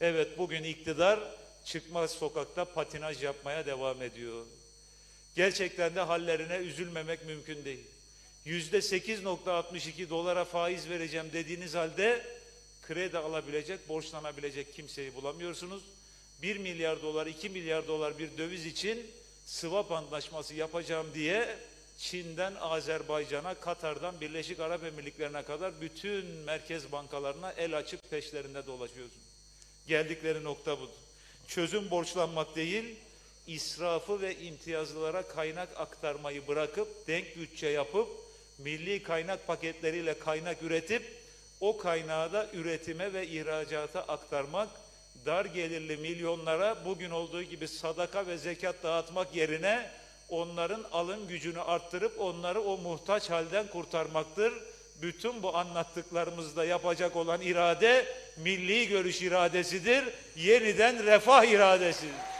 Evet bugün iktidar çıkmaz sokakta patinaj yapmaya devam ediyor. Gerçekten de hallerine üzülmemek mümkün değil. Yüzde 8.62 dolara faiz vereceğim dediğiniz halde kredi alabilecek, borçlanabilecek kimseyi bulamıyorsunuz. 1 milyar dolar, 2 milyar dolar bir döviz için swap anlaşması yapacağım diye Çin'den Azerbaycan'a, Katar'dan Birleşik Arap Emirlikleri'ne kadar bütün merkez bankalarına el açıp peşlerinde dolaşıyorsunuz. Geldikleri nokta budur. Çözüm borçlanmak değil, israfı ve imtiyazlılara kaynak aktarmayı bırakıp denk bütçe yapıp milli kaynak paketleriyle kaynak üretip o kaynağı da üretime ve ihracata aktarmak dar gelirli milyonlara bugün olduğu gibi sadaka ve zekat dağıtmak yerine onların alım gücünü arttırıp onları o muhtaç halden kurtarmaktır. Bütün bu anlattıklarımızda yapacak olan irade milli görüş iradesidir. Yeniden refah iradesidir.